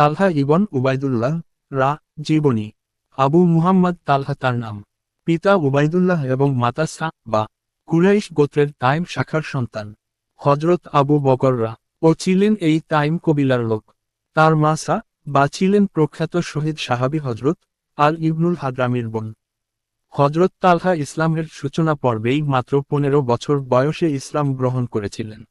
তালহা ibn Ubaidullah, রা, জীবনী। আবু মুহাম্মদ তালহা তার নাম। পিতা উবাইদুল্লাহ এবং মাতা সা, বা, কুরাইশ গোত্রের তাইম শাখার সন্তান। হজরত আবু বকররা ও ছিলেন এই তাইম কবিলার লোক। তার মা সা, বা ছিলেন প্রখ্যাত শহীদ সাহাবি হজরত আল ইবনুল হাদ্রামির বোন। হজরত তালহা ইসলামের সূচনা পর্বেই মাত্র পনেরো বছর বয়সে ইসলাম গ্রহণ করেছিলেন।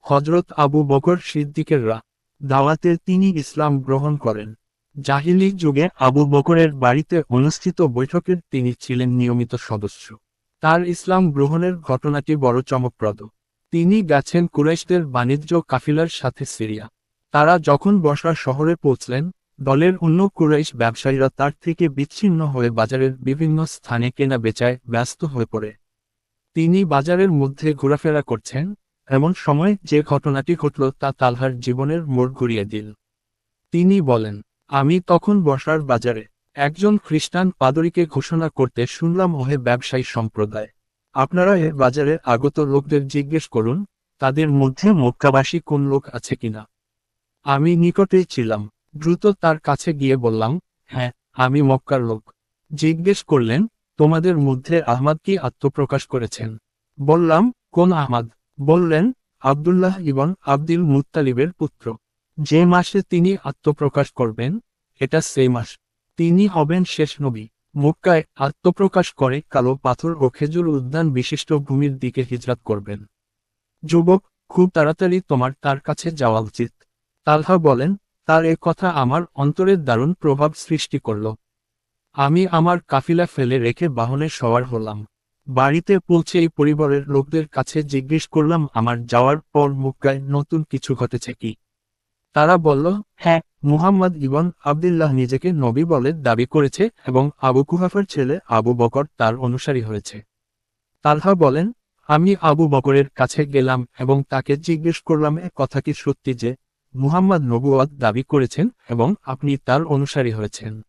হজরত আবু বকর সিদ্দিকেররা দাওয়াতে তিনি ইসলাম গ্রহণ করেন। জাহিলি যুগে আবু বকরের বাড়িতে অনুষ্ঠিত বৈঠকের তিনি ছিলেন নিয়মিত সদস্য। তার ইসলাম গ্রহণের ঘটনাটি বড় চমকপ্রদ। তিনি গেছেন কুরাইশদের বাণিজ্য কাফিলার সাথে সিরিয়া। তারা যখন বর্ষা শহরে পৌঁছলেন, দলের অন্য কুরাইশ ব্যবসায়ীরা তার থেকে বিচ্ছিন্ন হয়ে বাজারের বিভিন্ন স্থানে কেনা বেচায় ব্যস্ত হয়ে পড়ে। তিনি বাজারের মধ্যে ঘোরাফেরা করছেন এমন সময় যে ঘটনাটি ঘটল তা তালহার জীবনের মোড় ঘুরিয়ে দিল। তিনি বলেন, আমি তখন বসার বাজারে একজন খ্রিস্টান পাদরীকে ঘোষণা করতে শুনলাম ওহে ব্যবসায়ী সম্প্রদায়, আপনারা এ বাজারে আগত লোকদের জিজ্ঞেস করুন, তাদের মধ্যে মক্কাবাসী কোন লোক আছে কিনা। আমি নিকটেই ছিলাম, দ্রুত তার কাছে গিয়ে বললাম হ্যাঁ আমি মক্কার লোক। জিজ্ঞেস করলেন, তোমাদের মধ্যে আহমাদ কি আত্মপ্রকাশ করেছেন? বললাম, কোন আহমাদ? বললেন, আব্দুল্লাহ ইবন আব্দুল মুত্তালিবের পুত্র। যে মাসে তিনি আত্মপ্রকাশ করবেন, এটা সেই মাস। তিনি হবেন শেষ নবী। মক্কায় আত্মপ্রকাশ করে কালো পাথর ও খেজুর উদ্যান বিশিষ্ট ভূমির দিকে হিজরাত করবেন। যুবক, খুব তাড়াতাড়ি তোমার তার কাছে যাওয়া উচিত। তালহা বলেন, তার এ কথা আমার অন্তরের দারুণ প্রভাব সৃষ্টি করল। আমি আমার কাফিলা ফেলে রেখে বাহনে সওয়ার হলাম। বাড়িতে পৌঁছে এই পরিবারের লোকদের কাছে জিজ্ঞেস করলাম, আমার যাওয়ার পর মুক্কায় নতুন কিছু ঘটেছে কি? তারা বলল হ্যাঁ মুহাম্মদ ইবন আবদুল্লাহ নিজেকে নবী বলে দাবি করেছে এবং আবু কুহাফার ছেলে আবু বকর তার অনুসারী হয়েছে। তালহা বলেন, আমি আবু বকরের কাছে গেলাম এবং তাকে জিজ্ঞেস করলাম, এ কথা কি সত্যি যে মুহাম্মদ নবুয়াদ দাবি করেছেন এবং আপনি তার অনুসারী হয়েছেন?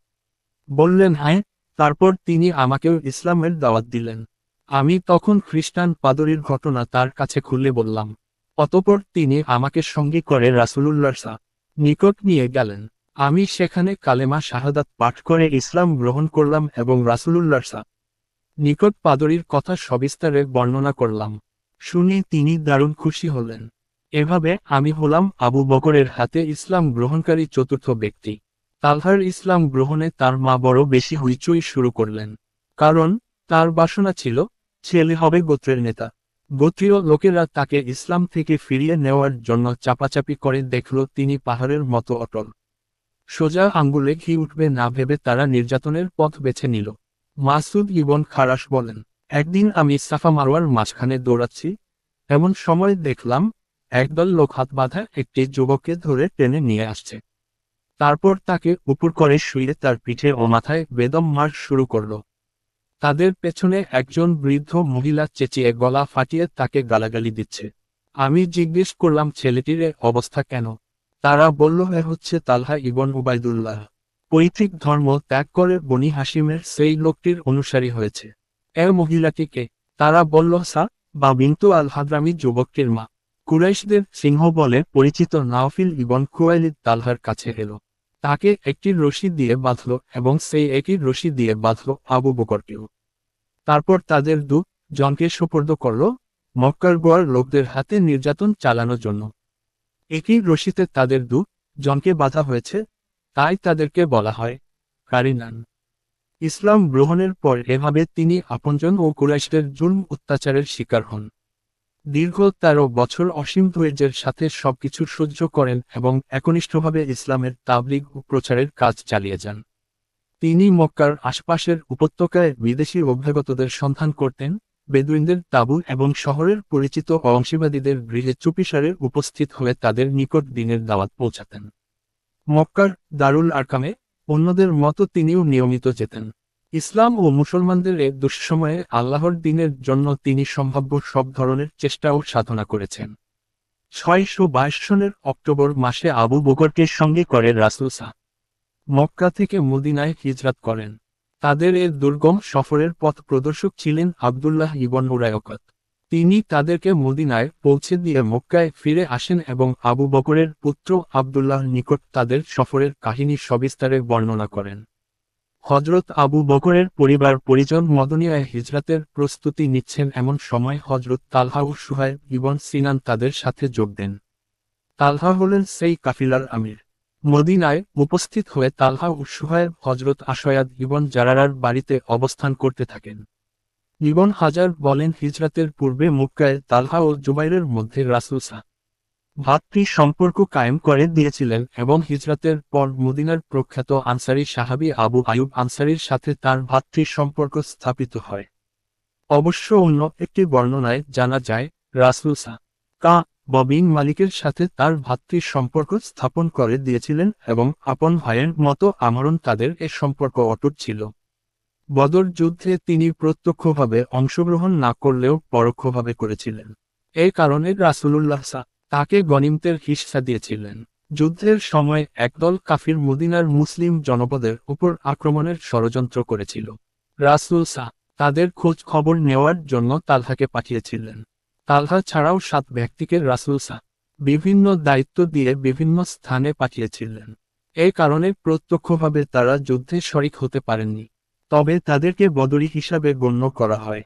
বললেন হ্যাঁ। তারপর তিনি আমাকেও ইসলামের দাওয়াত দিলেন। আমি তখন খ্রিস্টান পাদরীর ঘটনা তার কাছে খুলে বললাম। অতপর তিনি আমাকে সঙ্গে করে রাসুলুল্লাহ সা নিকট নিয়ে গেলেন। আমি সেখানে কালেমা শাহাদাত পাঠ করে ইসলাম গ্রহণ করলাম এবং রাসুলুল্লাহ সা নিকট পাদরির কথা সবিস্তারে বর্ণনা করলাম। শুনে তিনি দারুণ খুশি হলেন। এভাবে আমি হলাম আবু বকরের হাতে ইসলাম গ্রহণকারী চতুর্থ ব্যক্তি। তালহার ইসলাম গ্রহণে তার মা বড় বেশি হইচই শুরু করলেন। কারণ তার বাসনা ছিল ছেলে হবে গোত্রের নেতা। গোত্রীয় লোকেরা তাকে ইসলাম থেকে ফিরিয়ে নেওয়ার জন্য চাপাচাপি করে দেখল তিনি পাহাড়ের মতো অটল। সোজা আঙ্গুলে ঘি উঠবে না ভেবে তারা নির্যাতনের পথ বেছে নিল। মাসুদ ইবন খারাস বলেন, একদিন আমি সাফা মারওয়ার মাঝখানে দৌড়াচ্ছি। এমন সময় দেখলাম, একদল লোক হাত বাঁধা একটি যুবককে ধরে টেনে নিয়ে আসছে। তারপর তাকে উপর করে শুয়ে তার পিঠে ও মাথায় বেদম মার শুরু করল। তাদের পেছনে একজন বৃদ্ধ মহিলা চেঁচিয়ে গলা ফাটিয়ে তাকে গালাগালি দিচ্ছে। আমি জিজ্ঞেস করলাম, ছেলেটির অবস্থা কেন? তারা বলল, এ হচ্ছে তালহা ইবন উবাইদুল্লাহ পৈতৃক ধর্ম ত্যাগ করে বনি হাসিমের সেই লোকটির অনুসারী হয়েছে। এ মহিলাটিকে তারা বলল, সা বা বিন্তু আল হাদ্রামি যুবকটির মা। কুরাইশদের সিংহ বলে পরিচিত নাওফিল ইবন খুয়াইলিদ তালহার কাছে এলো। তাকে একটি রশি দিয়ে বাঁধল এবং সেই একই রশি দিয়ে বাঁধল আবু বকরকেও। তারপর তাদের দু জনকে সোপর্দ করল মক্কার গোয়ার লোকদের হাতে নির্যাতন চালানোর জন্য। একই রশিতে তাদের দু জনকে বাধা হয়েছে, তাই তাদেরকে বলা হয় কারিনান। ইসলাম গ্রহণের পর এভাবে তিনি আপনজন ও কুরাইশদের জুলম অত্যাচারের শিকার হন। দীর্ঘ তেরো বছর অসীম ধৈর্যের সাথে সবকিছু সহ্য করেন এবং একনিষ্ঠভাবে ইসলামের তাবলিগ ও প্রচারের কাজ চালিয়ে যান। তিনি মক্কার আশপাশের উপত্যকায় বিদেশি অভ্যাগতদের সন্ধান করতেন, বেদুইনদের তাবু এবং শহরের পরিচিত অংশীবাদীদের গৃহে চুপিসারে উপস্থিত হয়ে তাদের নিকট দিনের দাওয়াত পৌঁছাতেন। মক্কার দারুল আরকামে অন্যদের মতো তিনিও নিয়মিত যেতেন। ইসলাম ও মুসলমানদের এ দুঃসময়ে আল্লাহর দিনের জন্য তিনি সম্ভাব্য সব ধরনের চেষ্টা ও সাধনা করেছেন। ছয়শো বাইশ সনের অক্টোবর মাসে আবু বকরকে সঙ্গে করে রাসুল সাহ মক্কা থেকে মদিনায় হিজরাত করেন। তাদের এ দুর্গম সফরের পথ প্রদর্শক ছিলেন আবদুল্লাহ ইবন উরায়কত। তিনি তাদেরকে মদিনায় পৌঁছে দিয়ে মক্কায় ফিরে আসেন এবং আবু বকরের পুত্র আবদুল্লাহ নিকট তাদের সফরের কাহিনী সবিস্তারে বর্ণনা করেন। হজরত আবু বকরের পরিবার পরিজন মদনিয়ায় হিজরাতের প্রস্তুতি নিচ্ছেন এমন সময় হজরত তালহা ও সুহায় ইবন সিনান তাদের সাথে যোগ দেন। তালহা হলেন সেই কাফিলার আমির। মদিনায় উপস্থিত হয়ে তালহা ও সুহায় হজরত আশয়াদ ইবন জারারার বাড়িতে অবস্থান করতে থাকেন। ইবন হাজার বলেন, হিজরাতের পূর্বে মুক্কায় তালহা ও জুবাইরের মধ্যে রাসুলসা ভাতৃ সম্পর্ক কায়েম করে দিয়েছিলেন এবং হিজরাতের পর মদিনার প্রখ্যাত আনসারি সাহাবি আবু আয়ুব আনসারির সাথে তার ভাতৃ সম্পর্ক স্থাপিত হয়। অবশ্য অন্য একটি বর্ণনায় জানা যায় রাসুলসা কা ববিন মালিকের সাথে তার ভাতৃর সম্পর্ক স্থাপন করে দিয়েছিলেন এবং আপন ভাইয়ের মতো আমরণ তাদের এ সম্পর্ক অটুট ছিল। বদর যুদ্ধে তিনি প্রত্যক্ষভাবে অংশগ্রহণ না করলেও পরোক্ষভাবে করেছিলেন। এই কারণে রাসুলুল্লাহ সা তাকে গনিমতের হিস্সা দিয়েছিলেন। যুদ্ধের সময় একদল কাফির মদিনার মুসলিম জনপদের উপর আক্রমণের ষড়যন্ত্র করেছিল। রাসুল সা তাদের খোঁজ খবর নেওয়ার জন্য তালহাকে পাঠিয়েছিলেন। তালহা ছাড়াও সাত ব্যক্তিকে রাসুল সা বিভিন্ন দায়িত্ব দিয়ে বিভিন্ন স্থানে পাঠিয়েছিলেন। এই কারণে প্রত্যক্ষভাবে তারা যুদ্ধে শরিক হতে পারেননি। তবে তাদেরকে বদরি হিসাবে গণ্য করা হয়।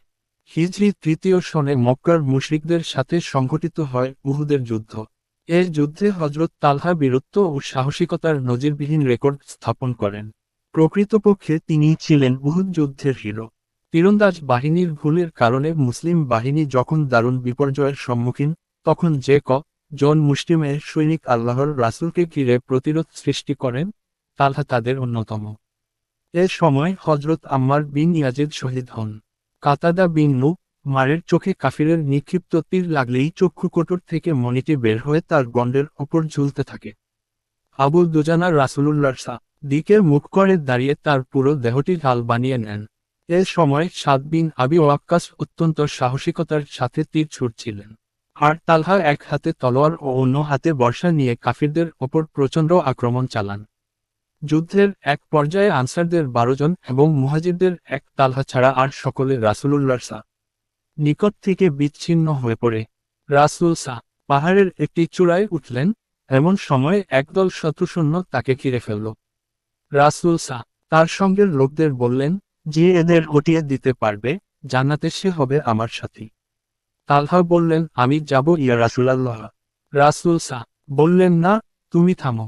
হিজরি তৃতীয় সনে মক্কার মুশরিকদের সাথে সংঘটিত হয় উহুদের যুদ্ধ। এর যুদ্ধে হজরত তালহা বীরত্ব ও সাহসিকতার নজিরবিহীন রেকর্ড স্থাপন করেন। প্রকৃতপক্ষে তিনি ছিলেন উহুদ যুদ্ধের হিরো। তীরন্দাজ বাহিনীর ভুলের কারণে মুসলিম বাহিনী যখন দারুণ বিপর্যয়ের সম্মুখীন, তখন যে ক, জন মুসলিমের সৈনিক আল্লাহর রাসুলকে ঘিরে প্রতিরোধ সৃষ্টি করেন, তালহা তাদের অন্যতম। এ সময় হজরত আম্মার বিন ইয়াজিদ শহীদ হন। কাতাদা বিন নু মারের চোখে কাফিরের নিক্ষিপ্ত তীর লাগলেই চক্ষুকোটর থেকে মনিটি বের হয়ে তার গন্ডের ওপর ঝুলতে থাকে। আবু দুজানা রাসুলুল্লার সা দিকে মুখ করে দাঁড়িয়ে তার পুরো দেহটি ঢাল বানিয়ে নেন। এ সময় সাত বিন আবি ওয়াক্কাস অত্যন্ত সাহসিকতার সাথে তীর ছুটছিলেন আর তালহা এক হাতে তলোয়ার ও অন্য হাতে বর্ষা নিয়ে কাফিরদের ওপর প্রচণ্ড আক্রমণ চালান। যুদ্ধের এক পর্যায়ে আনসারদের বারো জন এবং মুহাজিরদের এক তালহা ছাড়া আর সকলে রাসুলুল্লার সা। নিকট থেকে বিচ্ছিন্ন হয়ে পড়ে। রাসুল সা পাহাড়ের একটি চূড়ায় উঠলেন, এমন সময়ে একদল শত্রুশূন্য তাকে ঘিরে ফেলল। রাসুল সা তার সঙ্গের লোকদের বললেন, যে এদের হটিয়ে দিতে পারবে, জান্নাতে সে হবে আমার সাথী। তালহা বললেন, আমি যাব ইয়া রাসুলাল্লাহ। রাসুল সা বললেন, না, তুমি থামো।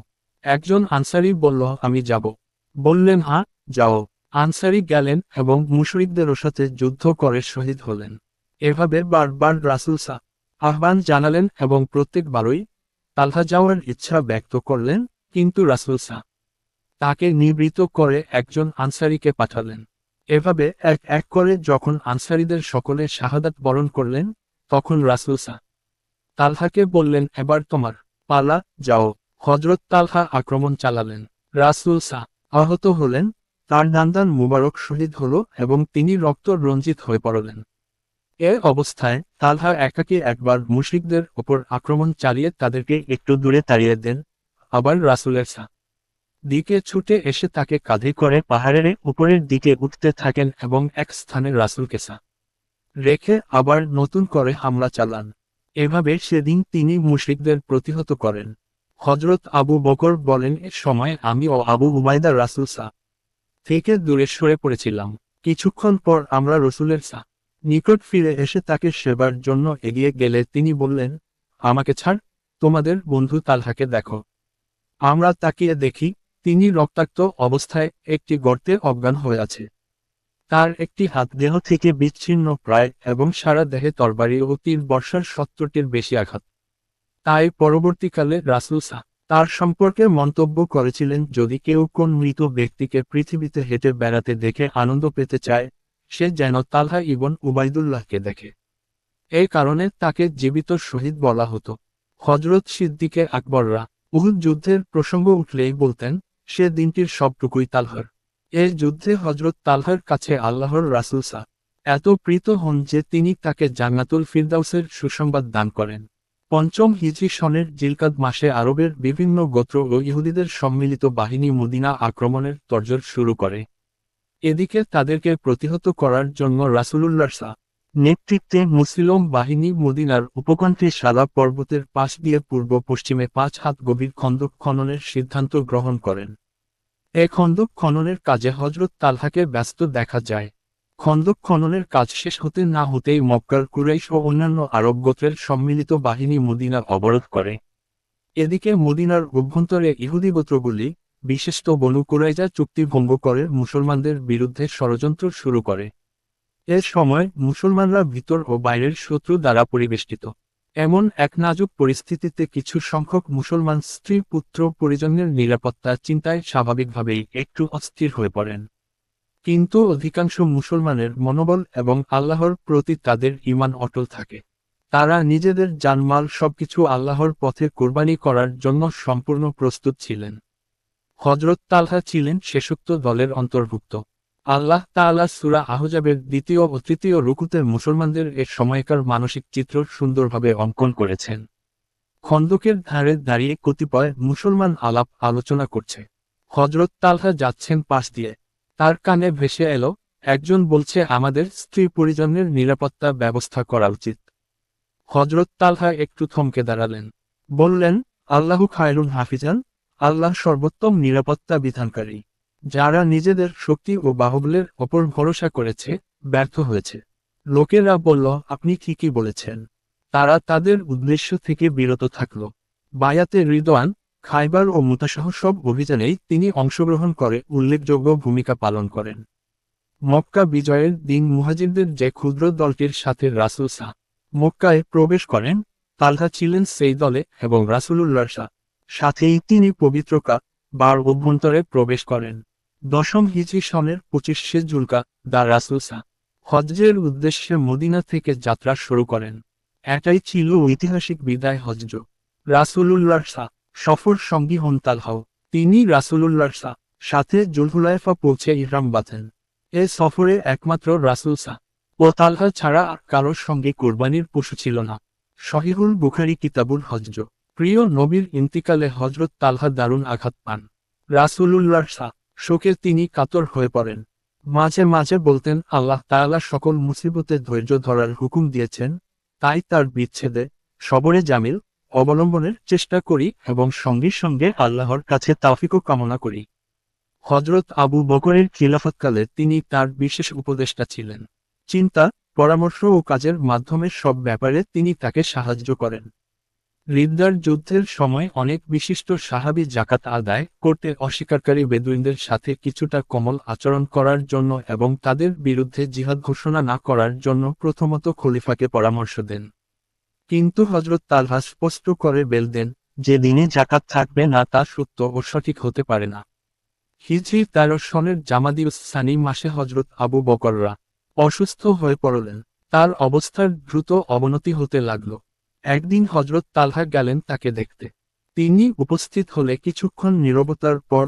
একজন আনসারি বলল, আমি যাব। বললেন হ্যাঁ যাও। আনসারি গেলেন এবং মুশরিকদের সাথে যুদ্ধ করে শহীদ হলেন। এভাবে বারবার রাসুল সা আহ্বান জানালেন এবং প্রত্যেকবারই তালহা যাওয়ার ইচ্ছা ব্যক্ত করলেন, কিন্তু রাসুল সা তাকে নিবৃত করে একজন আনসারিকে পাঠালেন। এভাবে এক এক করে যখন আনসারিদের সকলে শাহাদাত বরণ করলেন, তখন রাসুল সা তালহাকে বললেন, এবার তোমার পালা যাও। হজরত তালহা আক্রমণ চালালেন। রাসুল সা আহত হলেন, তার নান্দান মুবারক শহীদ হল এবং তিনি রক্ত রঞ্জিত হয়ে পড়লেন। এ অবস্থায় তালহা একাকে একবার মুশরিকদের ওপর আক্রমণ চালিয়ে তাদেরকে একটু দূরে তাড়িয়ে দেন, আবার রাসুলের সা দিকে ছুটে এসে তাকে কাঁধে করে পাহাড়ের উপরের দিকে উঠতে থাকেন এবং এক স্থানে রাসুলকে সা রেখে আবার নতুন করে হামলা চালান। এভাবে সেদিন তিনি মুশরিকদের প্রতিহত করেন। হজরত আবু বকর বলেন, এ সময় আমি ও আবু উবাইদা রাসুল সা থেকে দূরে সরে পড়েছিলাম। কিছুক্ষণ পর আমরা রসুলের সা নিকট ফিরে এসে তাকে সেবার জন্য এগিয়ে গেলে তিনি বললেন, আমাকে ছাড়, তোমাদের বন্ধু তালহাকে দেখো। আমরা তাকিয়ে দেখি তিনি রক্তাক্ত অবস্থায় একটি গর্তে অজ্ঞান হয়ে আছে। তার একটি হাত দেহ থেকে বিচ্ছিন্ন প্রায় এবং সারা দেহে তরবারি ও তীর বর্ষার সত্তরটির বেশি আঘাত। তাই পরবর্তীকালে রাসুল সা তার সম্পর্কে মন্তব্য করেছিলেন, যদি কেউ কোন মৃত ব্যক্তিকে পৃথিবীতে হেঁটে বেড়াতে দেখে আনন্দ পেতে চায়, সে যেন তালহা ইবন উবাইদুল্লাহকে দেখে। এই কারণে তাকে জীবিত শহীদ বলা হতো। হজরত সিদ্দিকে আকবররা উহুদ যুদ্ধের প্রসঙ্গ উঠলেই বলতেন, সে দিনটির সবটুকুই তালহার। এর যুদ্ধে হজরত তালহার কাছে আল্লাহর রাসুল সা এত প্রীত হন যে তিনি তাকে জান্নাতুল ফিরদাউসের সুসংবাদ দান করেন। পঞ্চম হিজরি সনের জিলকাদ মাসে আরবের বিভিন্ন গোত্র ও ইহুদিদের সম্মিলিত বাহিনী মদিনা আক্রমণের তর্জর শুরু করে। এদিকে তাদেরকে প্রতিহত করার জন্য রাসুলুল্লাহ সা নেতৃত্বে মুসলিম বাহিনী মদিনার উপকণ্ঠে সাদা পর্বতের পাশ দিয়ে পূর্ব পশ্চিমে পাঁচ হাত গভীর খন্দক খননের সিদ্ধান্ত গ্রহণ করেন। এ খন্দক খননের কাজে হজরত তালহাকে ব্যস্ত দেখা যায়। খন্দক খননের কাজ শেষ হতে না হতেই মক্কার কুরাইশ ও অন্যান্য আরব গোত্রের সম্মিলিত বাহিনী মদিনা অবরোধ করে। এদিকে মদিনার অভ্যন্তরে ইহুদি গোত্রগুলি, বিশেষত বনু কুরাইজা চুক্তি ভঙ্গ করে মুসলমানদের বিরুদ্ধে ষড়যন্ত্র শুরু করে। এ সময় মুসলমানরা ভিতর ও বাইরের শত্রু দ্বারা পরিবেষ্টিত। এমন এক নাজুক পরিস্থিতিতে কিছু সংখ্যক মুসলমান স্ত্রী পুত্র পরিজনের নিরাপত্তা চিন্তায় স্বাভাবিকভাবেই একটু অস্থির হয়ে পড়েন। কিন্তু অধিকাংশ মুসলমানের মনোবল এবং আল্লাহর প্রতি তাদের ঈমান অটল থাকে। তারা নিজেদের জানমাল সবকিছু আল্লাহর পথে কোরবানি করার জন্য সম্পূর্ণ প্রস্তুত ছিলেন। হজরত তালহা ছিলেন শেষোক্ত দলের অন্তর্ভুক্ত। আল্লাহ তাআলা সুরা আহজাবের দ্বিতীয় ও তৃতীয় রুকুতে মুসলমানদের এ সময়কার মানসিক চিত্র সুন্দরভাবে অঙ্কন করেছেন। খন্দকের ধারে দাঁড়িয়ে কতিপয় মুসলমান আলাপ আলোচনা করছে। হজরত তালহা যাচ্ছেন পাশ দিয়ে। তার কানে ভেসে এলো, একজন বলছে আমাদের স্ত্রী পরিজনের নিরাপত্তা ব্যবস্থা করা উচিত। হজরত তালহা একটু থমকে দাঁড়ালেন। বললেন, আল্লাহ খায়রুন হাফিজান, আল্লাহ সর্বোত্তম নিরাপত্তা বিধানকারী, যারা নিজেদের শক্তি ও বাহুবলের ওপর ভরসা করেছে, ব্যর্থ হয়েছে। লোকেরা বলল, আপনি ঠিকই বলেছেন। তারা তাদের উদ্দেশ্য থেকে বিরত থাকল। বায়াতে রিদওয়ান খাইবার ও মুতাসহ সব অভিযানেই তিনি অংশগ্রহণ করে উল্লেখযোগ্য ভূমিকা পালন করেন। মক্কা বিজয়ের দিন মুহাজিরদের যে ক্ষুদ্র দলটির সাথে রাসুল শাহ মক্কায় প্রবেশ করেন, তালহা ছিলেন সেই দলে এবং রাসুলুল্লাহ শাহ সাথেই তিনি পবিত্রকা বার অভ্যন্তরে প্রবেশ করেন। দশম হিজরি সনের পঁচিশে জুলকা দা রাসুল শাহ হজ্জের উদ্দেশ্যে মদিনা থেকে যাত্রা শুরু করেন। এটাই ছিল ঐতিহাসিক বিদায় হজ্জ। রাসুলুল্লাহ শাহ সফর সঙ্গী হন তালহাও তিনি রাসুলুল্লাহ শাহ সাথে জুলহুলাইফা পৌঁছে ইহরাম বাঁধেন। এ সফরে একমাত্র রাসুল শাহ ও তালহা ছাড়া আর কারোর সঙ্গে কোরবানির পশু ছিল না। শহীহুল বুখারি কিতাবুল হজ্জ। প্রিয় নবীর ইন্তিকালে হজরত তালহা দারুণ আঘাত পান। রাসুলুল্লাহ শাহ শোকে তিনি কাতর হয়ে পড়েন। মাঝে মাঝে বলতেন, আল্লাহ তাআলা সকল মুসিবতে ধৈর্য ধরার হুকুম দিয়েছেন। তাই তার বিচ্ছেদে সবরে জামিল অবলম্বনের চেষ্টা করি এবং সঙ্গে সঙ্গে আল্লাহর কাছে তাফিকও কামনা করি। হজরত আবু বকরের খিলাফতকালে তিনি তার বিশেষ উপদেষ্টা ছিলেন। চিন্তা, পরামর্শ ও কাজের মাধ্যমে সব ব্যাপারে তিনি তাকে সাহায্য করেন। রিদ্দার যুদ্ধের সময় অনেক বিশিষ্ট সাহাবি জাকাত আদায় করতে অস্বীকারী বেদুইনদের সাথে কিছুটা কোমল আচরণ করার জন্য এবং তাদের বিরুদ্ধে জিহাদ ঘোষণা না করার জন্য প্রথমত খলিফাকে পরামর্শ দেন। কিন্তু হজরত তালহা স্পষ্ট করে বেল দেন, যে দিনে জাকাত থাকবে না তা সত্য ও সঠিক হতে পারে না। হিজরি তেরো সনের জামাদিউস সানি মাসে হজরত আবু বকররা অসুস্থ হয়ে পড়লেন। তার অবস্থার দ্রুত অবনতি হতে লাগল। একদিন হজরত তালহা গেলেন তাকে দেখতে। তিনি উপস্থিত হলে কিছুক্ষণ নীরবতার পর